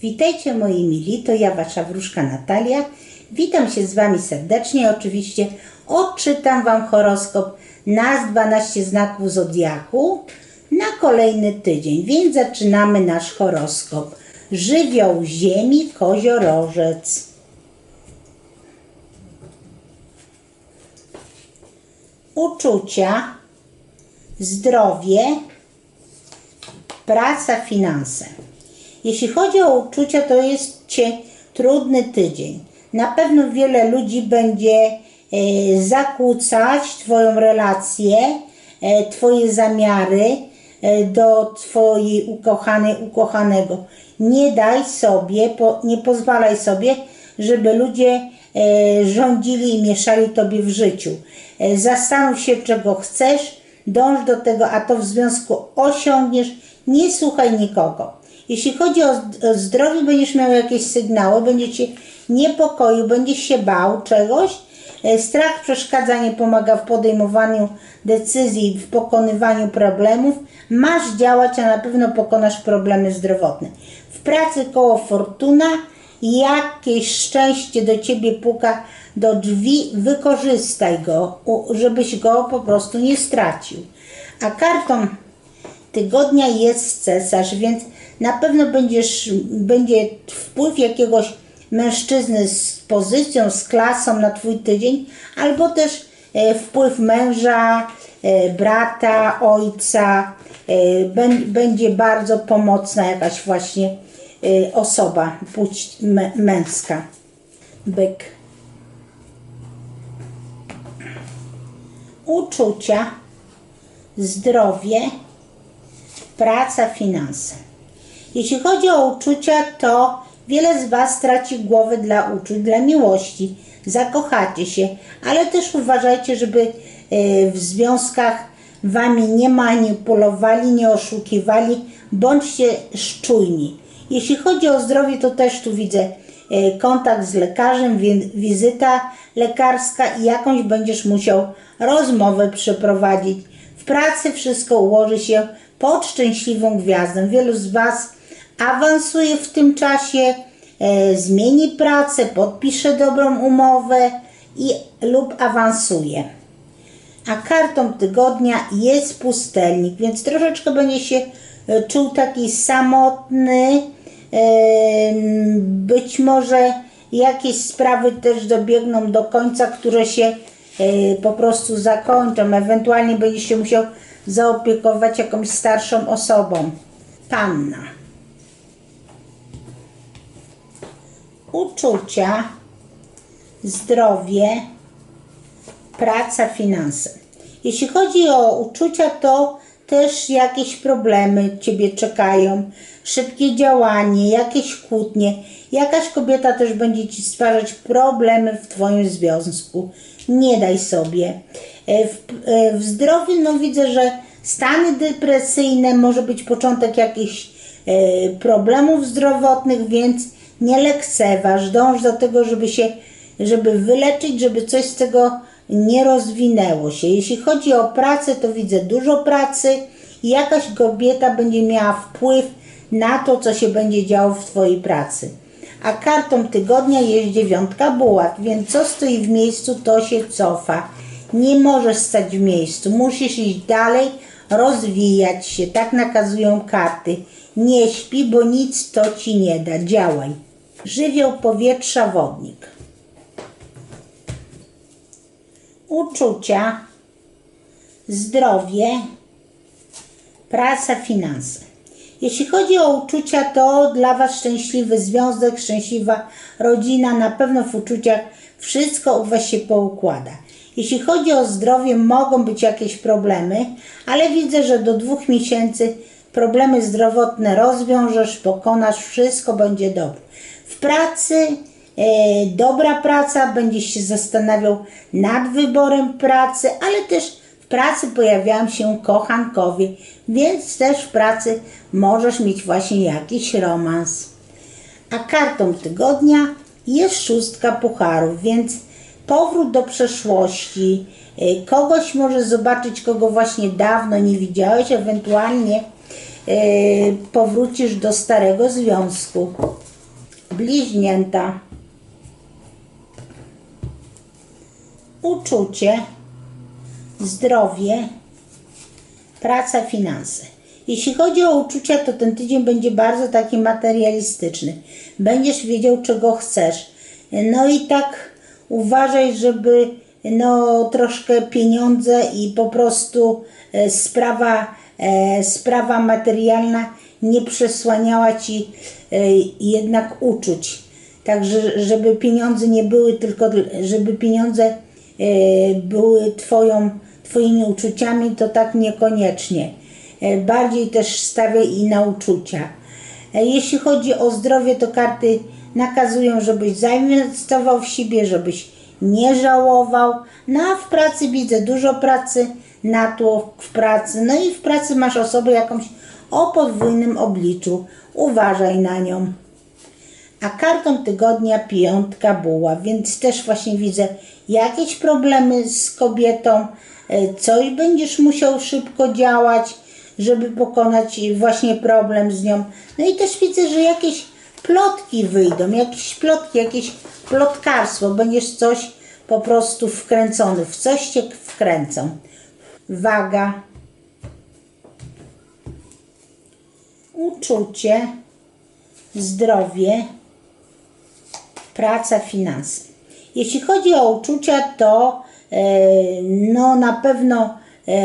Witajcie moi mili, to ja wasza wróżka Natalia. Witam się z wami serdecznie. Oczywiście odczytam wam horoskop na 12 znaków zodiaku na kolejny tydzień. Więc zaczynamy nasz horoskop. Żywioł ziemi, koziorożec. Uczucia, zdrowie, praca, finanse. Jeśli chodzi o uczucia, to jest trudny tydzień. Na pewno wiele ludzi będzie e, zakłócać Twoją relację, e, Twoje zamiary e, do Twojej ukochanej, ukochanego. Nie daj sobie, nie pozwalaj sobie, żeby ludzie rządzili i mieszali Tobie w życiu. Zastanów się, czego chcesz, dąż do tego, a to w związku osiągniesz. Nie słuchaj nikogo. Jeśli chodzi o zdrowie, będziesz miał jakieś sygnały, będzie cię niepokoił, będziesz się bał czegoś. E, Strach przeszkadza, nie pomaga w podejmowaniu decyzji, w pokonywaniu problemów. Masz działać, a na pewno pokonasz problemy zdrowotne. W pracy koło fortuna jakieś szczęście do ciebie puka do drzwi, wykorzystaj go, żebyś go po prostu nie stracił. A kartą tygodnia jest cesarz, więc na pewno będziesz, będzie wpływ jakiegoś mężczyzny z pozycją, z klasą na twój tydzień, albo też e, wpływ męża, e, brata, ojca. E, bę- będzie bardzo pomocna jakaś właśnie osoba, mę- męska. Byk. Uczucia, zdrowie, praca, finanse. Jeśli chodzi o uczucia, to wiele z Was traci głowę dla uczuć, dla miłości. Zakochacie się, ale też uważajcie, żeby e, w związkach Wami nie manipulowali, nie oszukiwali, bądźcie szczujni. Jeśli chodzi o zdrowie, to też tu widzę e, kontakt z lekarzem, wi- wizyta lekarska i jakąś będziesz musiał rozmowę przeprowadzić. W pracy wszystko ułoży się pod szczęśliwą gwiazdą. Wielu z Was awansuje w tym czasie, e, zmieni pracę, podpisze dobrą umowę i lub awansuje. A kartą tygodnia jest pustelnik, więc troszeczkę będzie się e, czuł taki samotny. em, Być może jakieś sprawy też dobiegną do końca, które się e, po prostu zakończą. Ewentualnie będzie się musiał zaopiekować jakąś starszą osobą. Panna. Uczucia, zdrowie, praca, finanse. Jeśli chodzi o uczucia, to też jakieś problemy Ciebie czekają, szybkie działanie, jakieś kłótnie. Jakaś kobieta też będzie Ci stwarzać problemy w Twoim związku. Nie daj sobie. E, W, e, w zdrowiu, no widzę, że stany depresyjne, może być początek jakichś e, problemów zdrowotnych, więc nie lekceważ, dąż do tego, żeby się, żeby wyleczyć, żeby coś z tego nie rozwinęło się. Jeśli chodzi o pracę, to widzę dużo pracy i jakaś kobieta będzie miała wpływ na to, co się będzie działo w Twojej pracy. A kartą tygodnia jest dziewiątka bułat, więc co stoi w miejscu, to się cofa. Nie możesz stać w miejscu, musisz iść dalej, rozwijać się. Tak nakazują karty. Nie śpi, bo nic to ci nie da. Działaj. Żywioł powietrza, wodnik. Uczucia, zdrowie, praca, finanse. Jeśli chodzi o uczucia, to dla Was szczęśliwy związek, szczęśliwa rodzina, na pewno w uczuciach wszystko u Was się poukłada. Jeśli chodzi o zdrowie, mogą być jakieś problemy, ale widzę, że do dwóch miesięcy problemy zdrowotne rozwiążesz, pokonasz, wszystko będzie dobrze. W pracy e, dobra praca, będziesz się zastanawiał nad wyborem pracy, ale też w pracy pojawiają się kochankowie, więc też w pracy możesz mieć właśnie jakiś romans. A kartą tygodnia jest szóstka pucharów, więc powrót do przeszłości. y, Kogoś możesz zobaczyć, kogo właśnie dawno nie widziałeś, ewentualnie y, powrócisz do starego związku. Bliźnięta. Uczucie, zdrowie, praca, finanse. Jeśli chodzi o uczucia, to ten tydzień będzie bardzo taki materialistyczny. Będziesz wiedział, czego chcesz. No i tak uważaj, żeby no troszkę pieniądze i po prostu e, sprawa, e, sprawa materialna nie przesłaniała ci e, jednak uczuć. Także, żeby pieniądze nie były tylko, żeby pieniądze e, były twoją, twoimi uczuciami, to tak niekoniecznie. E, Bardziej też stawiaj i na uczucia. Jeśli chodzi o zdrowie, to karty nakazują, żebyś zainwestował w siebie, żebyś nie żałował. No a w pracy widzę dużo pracy, natłok w pracy. No i w pracy masz osobę jakąś o podwójnym obliczu. Uważaj na nią. A kartą tygodnia piątka buła, więc też właśnie widzę jakieś problemy z kobietą, e, coś będziesz musiał szybko działać, żeby pokonać właśnie problem z nią. No i też widzę, że jakieś plotki wyjdą, jakieś plotki, jakieś plotkarstwo, będziesz coś po prostu wkręcony, w coś cię wkręcą. Waga, uczucie, zdrowie, praca, finanse. Jeśli chodzi o uczucia, to e, no na pewno e,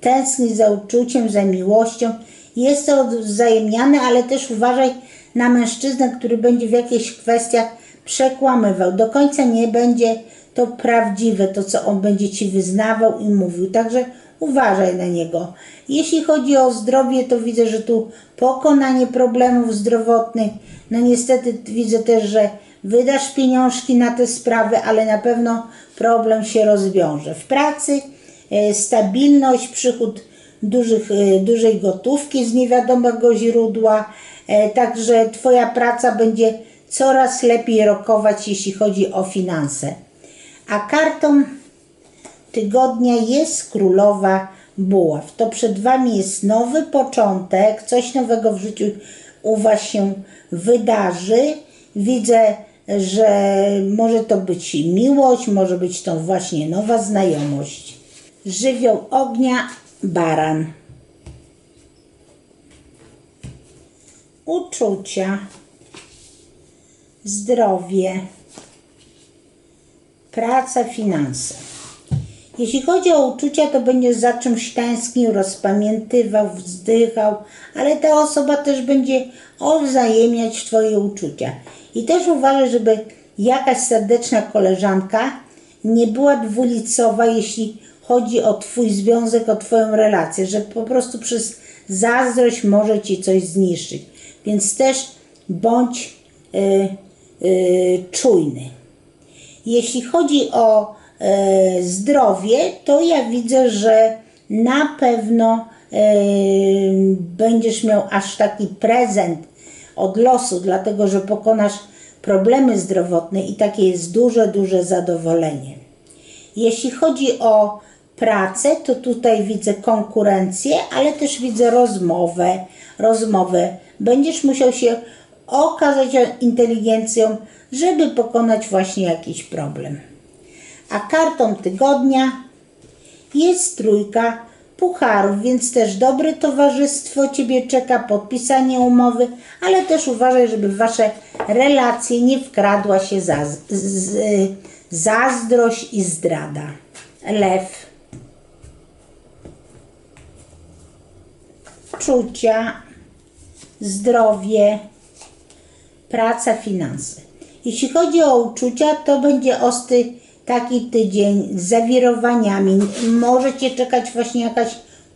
tęsknić za uczuciem, za miłością. Jest to wzajemniane, ale też uważaj na mężczyznę, który będzie w jakichś kwestiach przekłamywał. Do końca nie będzie to prawdziwe, to co on będzie ci wyznawał i mówił. Także uważaj na niego. Jeśli chodzi o zdrowie, to widzę, że tu pokonanie problemów zdrowotnych. No niestety widzę też, że wydasz pieniążki na te sprawy, ale na pewno problem się rozwiąże. W pracy e, stabilność, przychód dużych, e, dużej gotówki z niewiadomego źródła. E, Także Twoja praca będzie coraz lepiej rokować, jeśli chodzi o finanse. A kartą tygodnia jest królowa buław. To przed Wami jest nowy początek, coś nowego w życiu u Was się wydarzy. Widzę, że może to być miłość, może być to właśnie nowa znajomość. Żywioł ognia, baran. Uczucia, zdrowie, praca, finanse. Jeśli chodzi o uczucia, to będziesz za czymś tęsknił, rozpamiętywał, wzdychał, ale ta osoba też będzie odwzajemniać Twoje uczucia. I też uważaj, żeby jakaś serdeczna koleżanka nie była dwulicowa, jeśli chodzi o Twój związek, o Twoją relację, że po prostu przez zazdrość może Ci coś zniszczyć. Więc też bądź y, y, czujny. Jeśli chodzi o zdrowie, to ja widzę, że na pewno e, będziesz miał aż taki prezent od losu, dlatego że pokonasz problemy zdrowotne i takie jest duże, duże zadowolenie. Jeśli chodzi o pracę, to tutaj widzę konkurencję, ale też widzę rozmowę, rozmowę. Będziesz musiał się okazać inteligencją, żeby pokonać właśnie jakiś problem. A kartą tygodnia jest trójka pucharów, więc też dobre towarzystwo Ciebie czeka, podpisanie umowy, ale też uważaj, żeby w Wasze relacje nie wkradła się zaz- zazdrość i zdrada. Lew. Czucia, zdrowie, praca, finanse. Jeśli chodzi o uczucia, to będzie ostry taki tydzień z zawirowaniami. Może Cię czekać właśnie jakaś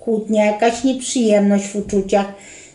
kłótnia, jakaś nieprzyjemność w uczuciach.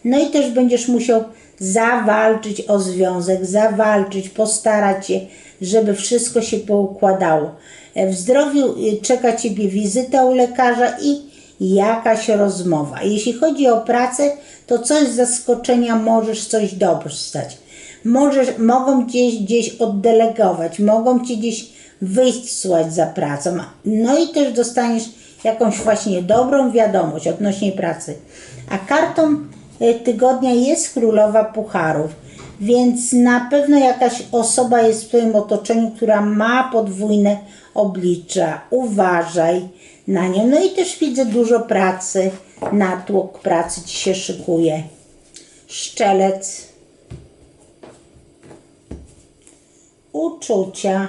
No i też będziesz musiał zawalczyć o związek, zawalczyć, postarać się, żeby wszystko się poukładało. W zdrowiu y, czeka Ciebie wizyta u lekarza i jakaś rozmowa. Jeśli chodzi o pracę, to coś z zaskoczenia możesz coś dostać. Możesz, mogą gdzieś, gdzieś oddelegować, mogą Cię gdzieś wysłać za pracą. No i też dostaniesz jakąś właśnie dobrą wiadomość odnośnie pracy. A kartą y, tygodnia jest królowa pucharów. Więc na pewno jakaś osoba jest w Twoim otoczeniu, która ma podwójne oblicza. Uważaj na nią. No i też widzę dużo pracy, natłok pracy Ci się szykuje. Szczelec. Uczucia,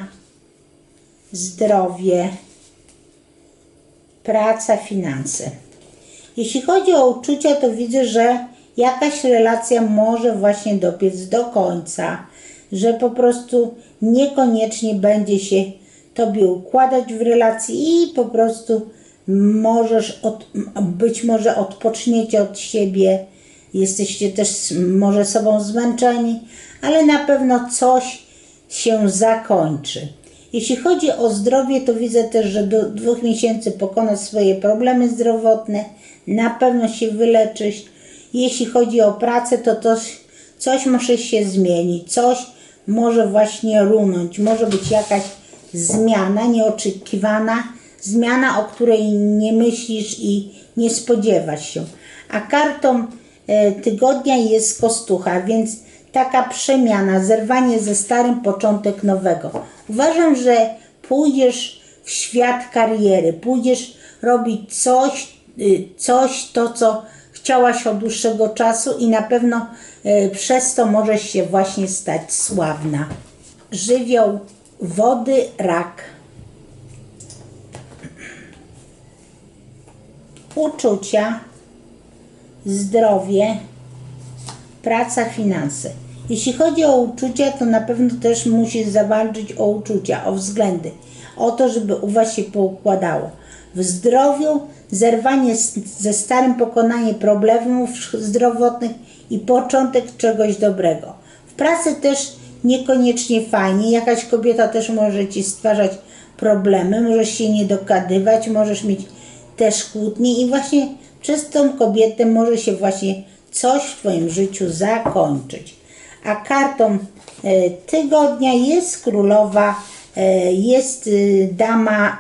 zdrowie, praca, finanse. Jeśli chodzi o uczucia, to widzę, że jakaś relacja może właśnie dobiec do końca, że po prostu niekoniecznie będzie się tobie układać w relacji i po prostu możesz, od, być może odpoczniecie od siebie, jesteście też może sobą zmęczeni, ale na pewno coś się zakończy. Jeśli chodzi o zdrowie, to widzę też, że do dwóch miesięcy pokonasz swoje problemy zdrowotne, na pewno się wyleczysz. Jeśli chodzi o pracę, to coś, coś może się zmienić, coś może właśnie runąć, może być jakaś zmiana nieoczekiwana, zmiana, o której nie myślisz i nie spodziewasz się. A kartą e, tygodnia jest kostucha, więc taka przemiana, zerwanie ze starym, początek nowego. Uważam, że pójdziesz w świat kariery, pójdziesz robić coś, y, coś to, co chciałaś od dłuższego czasu i na pewno y, przez to możesz się właśnie stać sławna. Żywioł wody, rak. Uczucia, zdrowie, praca, finanse. Jeśli chodzi o uczucia, to na pewno też musisz zawalczyć o uczucia, o względy, o to, żeby u Was się poukładało. W zdrowiu zerwanie ze starym, pokonanie problemów zdrowotnych i początek czegoś dobrego. W pracy też niekoniecznie fajnie. Jakaś kobieta też może Ci stwarzać problemy, możesz się nie dogadywać, możesz mieć też kłótnie i właśnie przez tą kobietę może się właśnie coś w Twoim życiu zakończyć. A kartą e, tygodnia jest królowa, e, jest y, dama,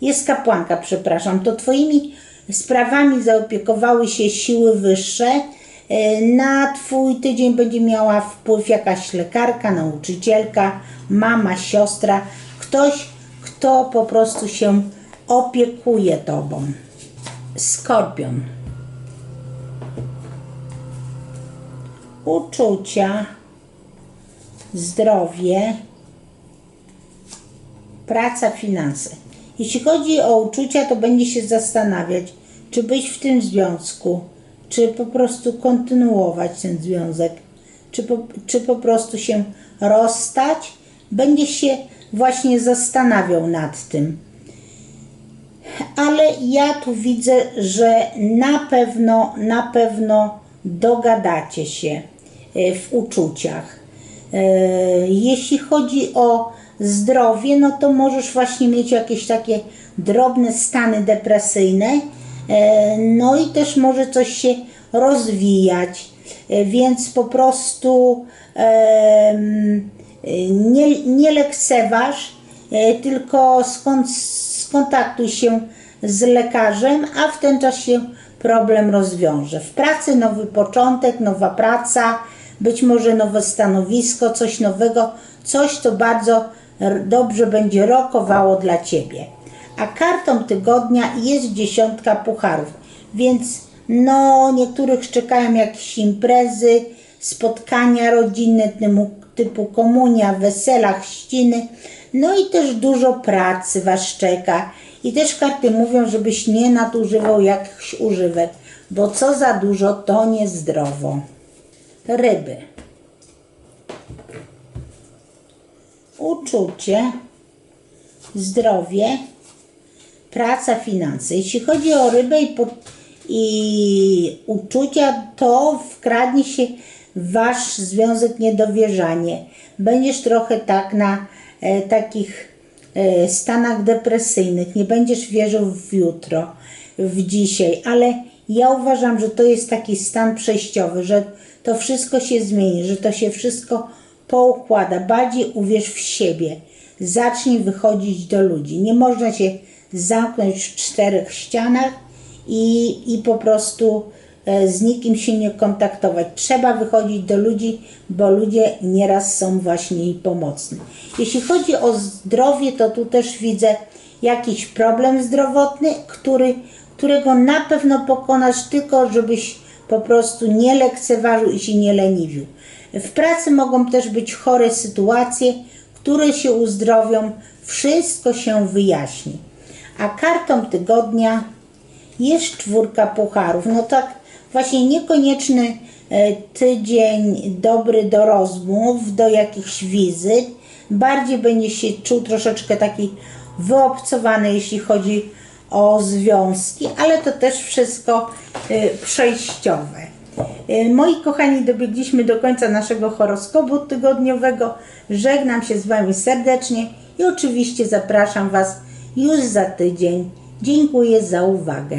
jest kapłanka, przepraszam. To Twoimi sprawami zaopiekowały się siły wyższe. E, Na Twój tydzień będzie miała wpływ jakaś lekarka, nauczycielka, mama, siostra, ktoś, kto po prostu się opiekuje Tobą. Skorpion. Uczucia, zdrowie, praca, finanse. Jeśli chodzi o uczucia, to będzie się zastanawiać, czy być w tym związku, czy po prostu kontynuować ten związek, czy po, czy po prostu się rozstać. Będzie się właśnie zastanawiał nad tym. Ale ja tu widzę, że na pewno, na pewno dogadacie się w uczuciach. E, Jeśli chodzi o zdrowie, no to możesz właśnie mieć jakieś takie drobne stany depresyjne, e, no i też może coś się rozwijać, E, więc po prostu nie, nie lekceważ, e, tylko skontaktuj się z lekarzem, a w ten czas się problem rozwiąże. W pracy nowy początek, nowa praca, być może nowe stanowisko, coś nowego, coś, co bardzo dobrze będzie rokowało dla Ciebie. A kartą tygodnia jest dziesiątka pucharów, więc no niektórych czekają jakieś imprezy, spotkania rodzinne typu komunia, wesela, chrzciny, no i też dużo pracy Was czeka. I też karty mówią, żebyś nie nadużywał jakichś używek, bo co za dużo, to niezdrowo. Ryby. Uczucie, zdrowie, praca, finanse. Jeśli chodzi o rybę i, po, i uczucia, to wkradnie się wasz związek niedowierzanie. Będziesz trochę tak na e, takich e, stanach depresyjnych, nie będziesz wierzył w jutro, w dzisiaj, ale ja uważam, że to jest taki stan przejściowy, że to wszystko się zmieni, że to się wszystko poukłada. Bardziej uwierz w siebie. Zacznij wychodzić do ludzi. Nie można się zamknąć w czterech ścianach i, i po prostu e, z nikim się nie kontaktować. Trzeba wychodzić do ludzi, bo ludzie nieraz są właśnie pomocni. Jeśli chodzi o zdrowie, to tu też widzę jakiś problem zdrowotny, który, którego na pewno pokonasz tylko, żebyś po prostu nie lekceważył i się nie leniwił. W pracy mogą też być chore sytuacje, które się uzdrowią, wszystko się wyjaśni. A kartą tygodnia jest czwórka pucharów. No tak, właśnie niekonieczny e, tydzień dobry do rozmów, do jakichś wizyt. Bardziej będzie się czuł troszeczkę taki wyobcowany, jeśli chodzi o związki, ale to też wszystko przejściowe. E, Moi kochani, dobiegliśmy do końca naszego horoskopu tygodniowego. Żegnam się z Wami serdecznie i oczywiście zapraszam Was już za tydzień. Dziękuję za uwagę.